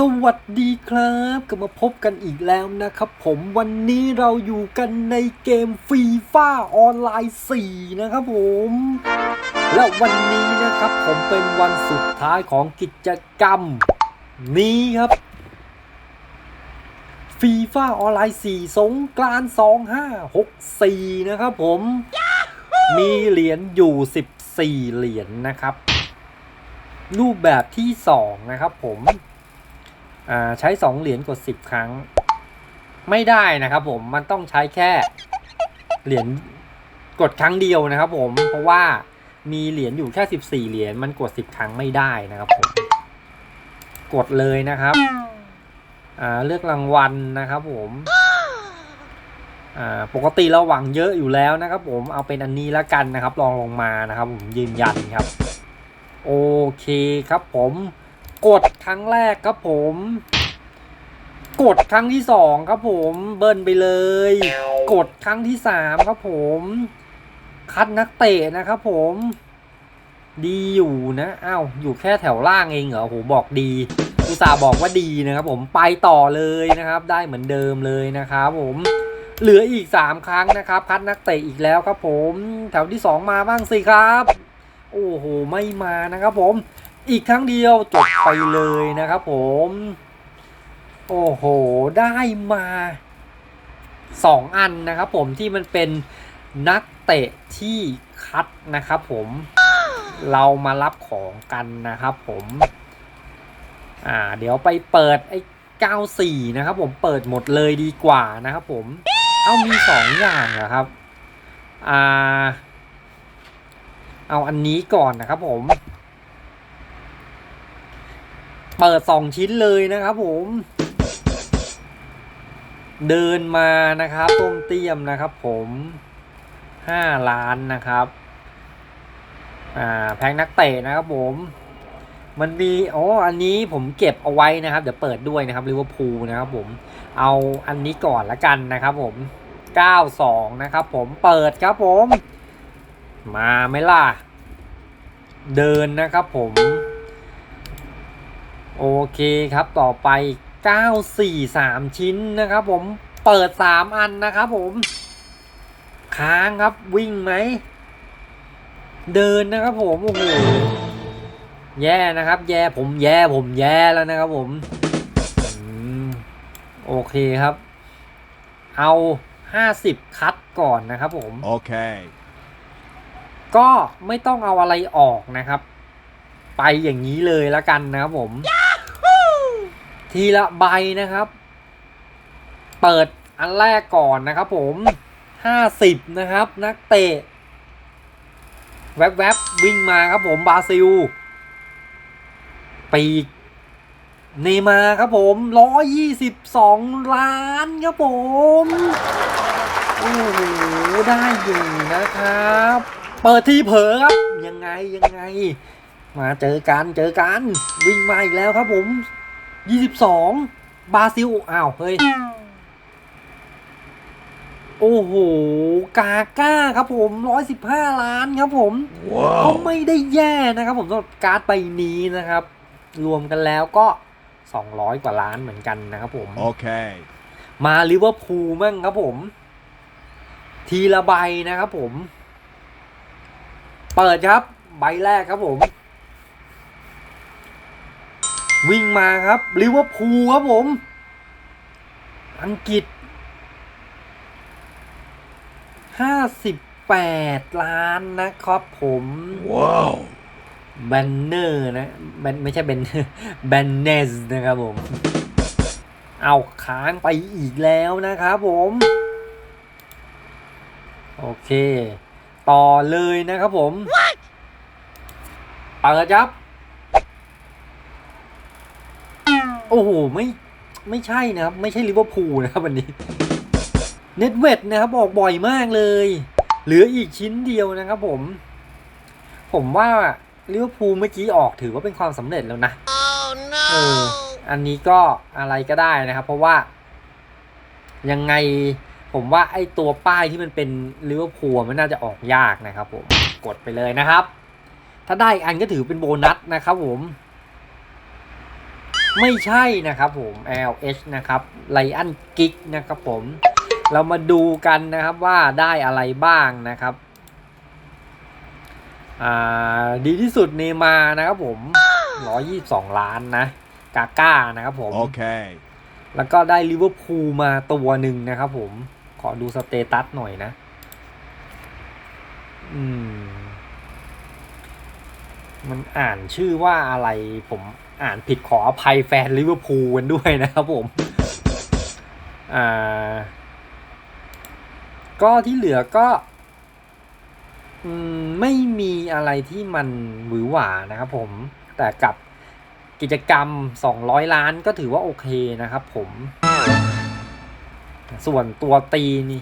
สวัสดีครับกลับมาพบกันอีกแล้วนะครับ ผมวันนี้เราอยู่กันในเกมฟีฟ่าออนไลน์ 4 นะครับผม และวันนี้นะครับผมเป็นวันสุดท้ายของกิจกรรม นี้ครับฟีฟ่าออนไลน์ 4 สงกรานต์2564 นะครับผม มีเหรียญอยู่ 14 เหรียญนะครับ รูปแบบที่ 2 นะครับผม ใช้ 2 เหรียญกด 10 ครั้ง ไม่ได้นะครับผมมันต้องใช้แค่เหรียญกดครั้งเดียวนะครับ ผมเพราะว่ามีเหรียญอยู่แค่ 14 เหรียญมันกด 10 ครั้งไม่ได้นะครับผมกดเลยนะครับเลือกรางวัลนะครับ ผมปกติเราหวังเยอะอยู่แล้วนะครับ ผมเอาเป็นอันนี้ละกันนะครับลองลงมานะครับ ผมยืนยันครับ โอเคครับผม กดครั้งแรกครับผม กดครั้งที่สองครับผมเบิ้ลไปเลย กดครั้งที่สามครับผม คัดนักเตะนะครับผม ดีอยู่นะอ้าวอยู่แค่แถวล่างเองเหรอโหบอกดีอุตส่าห์บอกว่าดีนะครับ ผมไปต่อเลยนะครับ ได้เหมือนเดิมเลยนะครับผมเหลืออีกสามครั้งนะครับ คัดนักเตะอีกแล้วครับผม แถวที่สองมาบ้างสิครับ โอ้โห ไม่มานะครับผม อีกครั้งเดียวจบไปเลยนะครับผม โอ้โห ได้มาสองอันนะครับผมที่มันเป็นนักเตะที่คัดนะครับผม เรามารับของกันนะครับผม อ่า เดี๋ยวไปเปิดไอ้94 นะครับผมเปิดหมดเลยดีกว่านะครับผม เอามีสองอย่างเหรอครับ อ่า เอาอันนี้ก่อนนะครับผม เปิดสองชิ้นเลยนะครับผม เดินมานะครับต้มเตี้ยมนะครับ ผมห้าล้านนะครับอ่าแพงนักเตะนะครับผม มันมีอ๋ออันนี้ผมเก็บเอาไว้นะครับ เดี๋ยวเปิดด้วยนะครับลิเวอร์พูลนะครับผมเอาอันนี้ก่อนละกันนะครับ ผม92นะครับ ผมเปิดครับผม มาไหมล่ะ เดินนะครับผม โอเคครับต่อไป 943 ชิ้นนะครับผมเปิด 3 อันนะครับผม ค้างครับวิ่งไหม เดินนะครับผมโอ้โหแย่นะครับ แย่ผมแย่ผมแย่แล้วนะครับผมอืมโอเคครับ เอา 50 คัดก่อนนะครับผม Okay. ก็ไม่ต้องเอาอะไรออกนะครับ ไปอย่างนี้เลยละกันนะครับผม ทีละใบนะครับ เปิดอันแรกก่อนนะครับผมห้าสิบนะครับ นักเตะ แวบๆวิ่งมาครับผมบราซิล ปีกเนมาครับผมร้อยยี่สิบสองล้านครับผมโอ้โหได้อยู่นะครับ เปิดที่เผลอครับ ยังไงยังไง มาเจอกันเจอกัน วิ่งมาอีกแล้วครับผม 22บราซิลอ้าวเฮ้ย โอ้โห กาก้าครับผม115ล้านครับผม ก็ Wow. ไม่ได้แย่นะครับผมสำหรับการ์ดใบนี้นะครับ รวมกันแล้วก็200กว่าล้านเหมือนกันนะครับผม Okay. มาลิเวอร์พูลมั่งครับผม ทีละใบนะครับผม เปิดครับ ใบแรกครับผม วิ่งมาครับลิเวอร์พูลครับผม อังกฤษห้าสิบแปดล้านนะครับผม Wow. แบนเนอร์นะแบนไม่ใช่แบนเนอร์แบนเนสนะครับผม เอาค้างไปอีกแล้วนะครับผม โอเค ต่อเลยนะครับผมเปิดครับ อ้โห ไม่ไม่ใช่นะครับ ไม่ใช่ลิเวอร์พูลนะครับวันนี้เน็ตเวดนะครับออกบ่อยมากเลย เหลืออีกชิ้นเดียวนะครับผม ผมว่าลิเวอร์พูลเมื่อกี้ออกถือว่าเป็นความสำเร็จแล้วนะ Oh เอออันนี้ก็อะไรก็ได้นะครับ เพราะว่า ยังไงผมว่าไอ้ตัวป้ายที่มันเป็นลิเวอร์พูลมันน่าจะออกยากนะครับผมกดไปเลยนะครับ ถ้าได้อีกอันก็ถือเป็นโบนัสนะครับผม ไม่ใช่นะครับผม LH นะครับไลอันกิกนะครับผม เรามาดูกันนะครับว่าได้อะไรบ้างนะครับอ่าดีที่สุดเนมานะครับผม 122 ล้านนะ กาก้านะครับผม Okay. แล้วก็ได้ลิเวอร์พูลมาตัวหนึ่งนะครับผม ขอดูสเตตัสหน่อยนะ อืม มันอ่านชื่อว่าอะไรผมอ่านผิดขออภัยแฟนลิเวอร์พูลกันด้วยนะครับผมอ่าก็ที่เหลือก็อืมไม่มีอะไรที่มันหวือหวานะครับผมแต่กับกิจกรรม 200 ล้านก็ถือว่าโอเคนะครับผมส่วนตัวตีนี่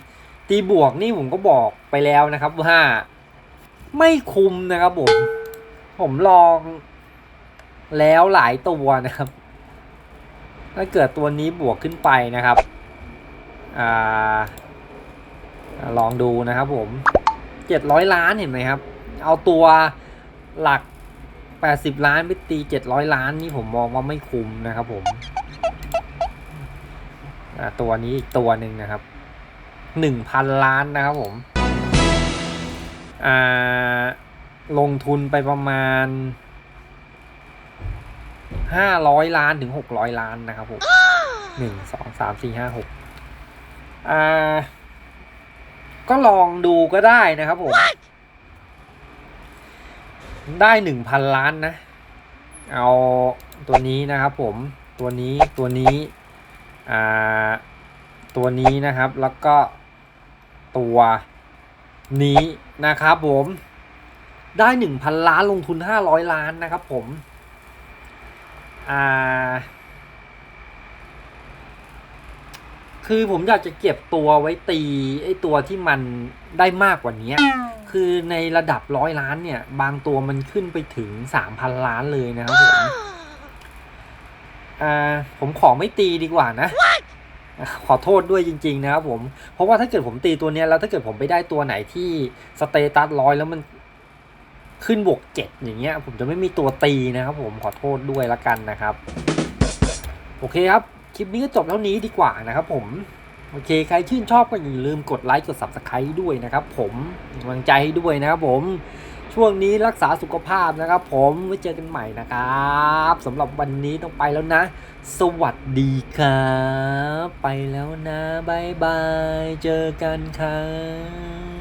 ตีบวกนี่ผมก็บอกไปแล้วนะครับว่าไม่คุ้มนะครับผม ผมลองแล้วหลายตัวนะครับ ถ้าเกิดตัวนี้บวกขึ้นไปนะครับอ่าลองดูนะครับผมเจ็ดร้อยล้านเห็นไหมครับ เอาตัวหลักแปดสิบล้านไปตีเจ็ดร้อยล้านนี่ผมมองว่าไม่คุ้มนะครับผมอ่าตัวนี้อีกตัวหนึ่งนะครับหนึ่งพันล้านนะครับผมอ่า ลงทุนไปประมาณห้าร้อยล้านถึงหกร้อยล้านนะครับผมหนึ่งสองสามสี่ห้าหกอ่า ก็ลองดูก็ได้นะครับผม ได้หนึ่งพันล้านนะ เอาตัวนี้นะครับผมตัวนี้ตัวนี้อ่าตัวนี้นะครับแล้วก็ตัวนี้นะครับผม ได้หนึ่งพันล้านลงทุนห้าร้อยล้านนะครับผมอ่าคือผมอยากจะเก็บตัวไว้ตีไอ้ตัวที่มันได้มากกว่านี้คือในระดับร้อยล้านเนี่ย บางตัวมันขึ้นไปถึงสามพันล้านเลยนะครับผมอ่าผมขอไม่ตีดีกว่านะ ขอโทษด้วยจริง ๆ นะครับผม เพราะว่าถ้าเกิดผมตีตัวเนี้ยแล้วถ้าเกิดผมไปได้ตัวไหนที่สเตตัสร้อยแล้วมัน ขึ้นบวกเจ็ดอย่างเงี้ยผมจะไม่มีตัวตีนะครับผมขอโทษด้วยละกันนะครับ โอเคครับ คลิปนี้ก็จบเท่านี้ดีกว่านะครับผม โอเค ใครชื่นชอบก็อย่าลืมกดไลค์กด subscribe ด้วยนะครับผมกำลังใจให้ด้วยนะครับผมช่วงนี้รักษาสุขภาพนะครับ ผมไว้เจอกันใหม่นะครับสำหรับวันนี้ต้องไปแล้วนะ สวัสดีครับ ไปแล้วนะบายบาย เจอกันครับ